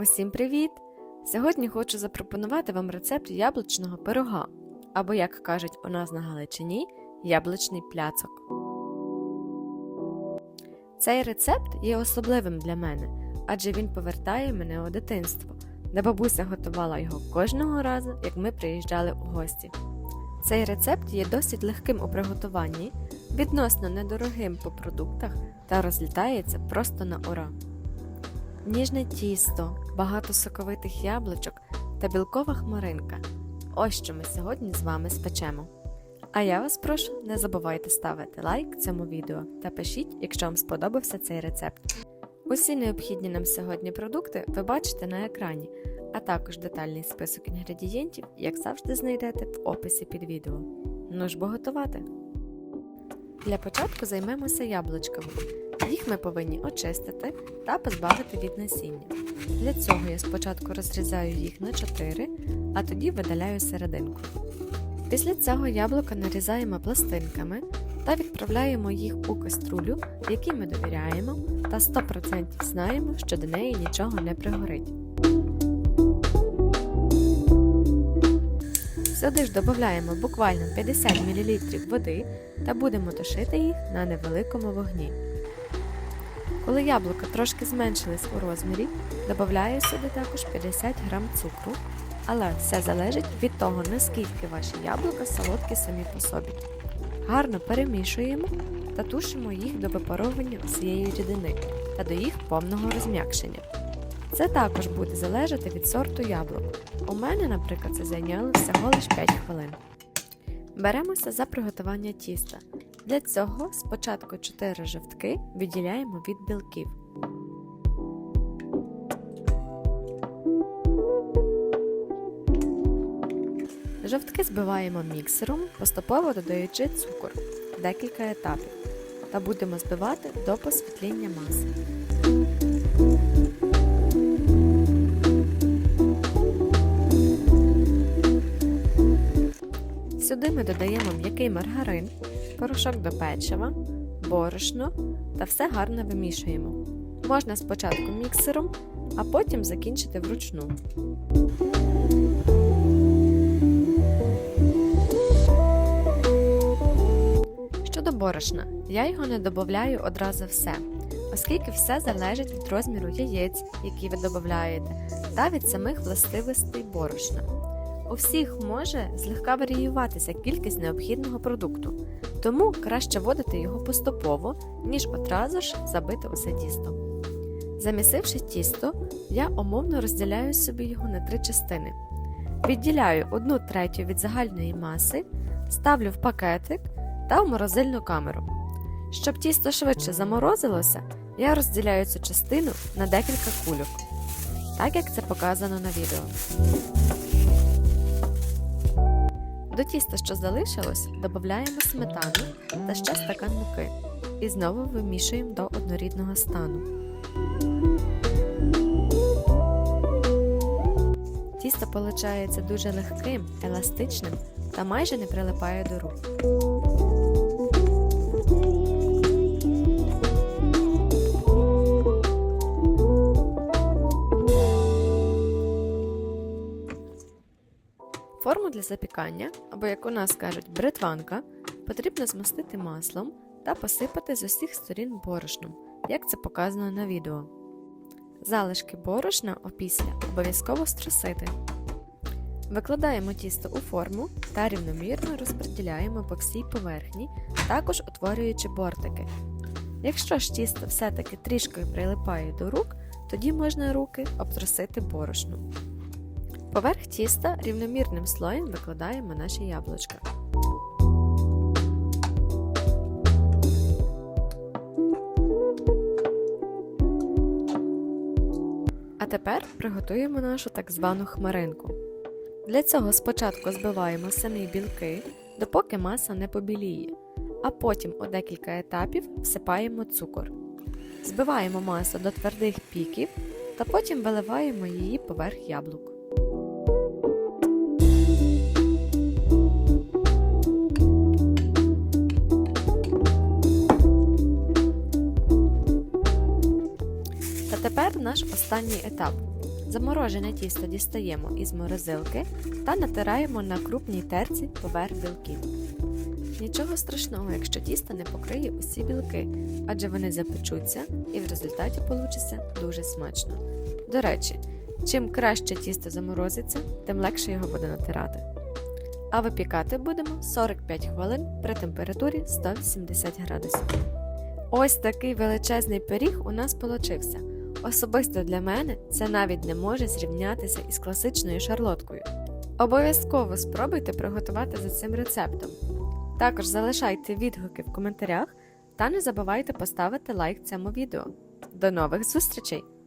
Усім привіт! Сьогодні хочу запропонувати вам рецепт яблучного пирога, або, як кажуть у нас на Галичині, яблучний пляцок. Цей рецепт є особливим для мене, адже він повертає мене у дитинство, де бабуся готувала його кожного разу, як ми приїжджали у гості. Цей рецепт є досить легким у приготуванні, відносно недорогим по продуктах та розлітається просто на ура. Ніжне тісто, багато соковитих яблучок та білкова хмаринка. Ось що ми сьогодні з вами спечемо. А я вас прошу, не забувайте ставити лайк цьому відео та пишіть, якщо вам сподобався цей рецепт. Усі необхідні нам сьогодні продукти ви бачите на екрані, а також детальний список інгредієнтів, як завжди, знайдете в описі під відео. Ну ж бо готувати! Для початку займемося яблучками. Їх ми повинні очистити та позбавити від насіння. Для цього я спочатку розрізаю їх на 4, а тоді видаляю серединку. Після цього яблука нарізаємо пластинками та відправляємо їх у каструлю, якій ми довіряємо, та 100% знаємо, що до неї нічого не пригорить. Сюди ж додаємо буквально 50 мл води та будемо тушити їх на невеликому вогні. Коли яблука трошки зменшились у розмірі, додаю сюди також 50 г цукру, але все залежить від того, наскільки ваші яблука солодкі самі по собі. Гарно перемішуємо та тушимо їх до випаровування усієї рідини та до їх повного розм'якшення. Це також буде залежати від сорту яблук. У мене, наприклад, це зайняло всього лише 5 хвилин. Беремося за приготування тіста. Для цього спочатку 4 жовтки відділяємо від білків. Жовтки збиваємо міксером, поступово додаючи цукор декілька етапів та будемо збивати до посвітління маси. Сюди ми додаємо м'який маргарин, порошок до печива, борошно та все гарно вимішуємо. Можна спочатку міксером, а потім закінчити вручну. Щодо борошна, я його не додаю одразу все, оскільки все залежить від розміру яєць, які ви додаєте, та від самих властивостей борошна. У всіх може злегка варіюватися кількість необхідного продукту, тому краще вводити його поступово, ніж одразу ж забити усе тісто. Замісивши тісто, я умовно розділяю собі його на три частини. Відділяю одну третю від загальної маси, ставлю в пакетик та в морозильну камеру. Щоб тісто швидше заморозилося, я розділяю цю частину на декілька кульок, так як це показано на відео. До тіста, що залишилось, додаємо сметану та ще стакан муки і знову вимішуємо до однорідного стану. Тісто получається дуже легким, еластичним та майже не прилипає до рук. Форму для запікання, або як у нас кажуть, бритванка, потрібно змастити маслом та посипати з усіх сторін борошном, як це показано на відео. Залишки борошна опісля обов'язково струсити. Викладаємо тісто у форму та рівномірно розподіляємо по всій поверхні, також утворюючи бортики. Якщо ж тісто все-таки трішки прилипає до рук, тоді можна руки обтрусити борошном. Поверх тіста рівномірним слоєм викладаємо наші яблучка. А тепер приготуємо нашу так звану хмаринку. Для цього спочатку збиваємо самі білки, допоки маса не побіліє, а потім у декілька етапів всипаємо цукор. Збиваємо масу до твердих піків та потім виливаємо її поверх яблук. Останній етап. Заморожене тісто дістаємо із морозилки та натираємо на крупній терці поверх білків. Нічого страшного, якщо тісто не покриє усі білки, адже вони запечуться і в результаті получиться дуже смачно. До речі, чим краще тісто заморозиться, тим легше його буде натирати. А випікати будемо 45 хвилин при температурі 180 градусів. Ось такий величезний пиріг у нас получився. Особисто для мене це навіть не може зрівнятися із класичною шарлоткою. Обов'язково спробуйте приготувати за цим рецептом. Також залишайте відгуки в коментарях та не забувайте поставити лайк цьому відео. До нових зустрічей!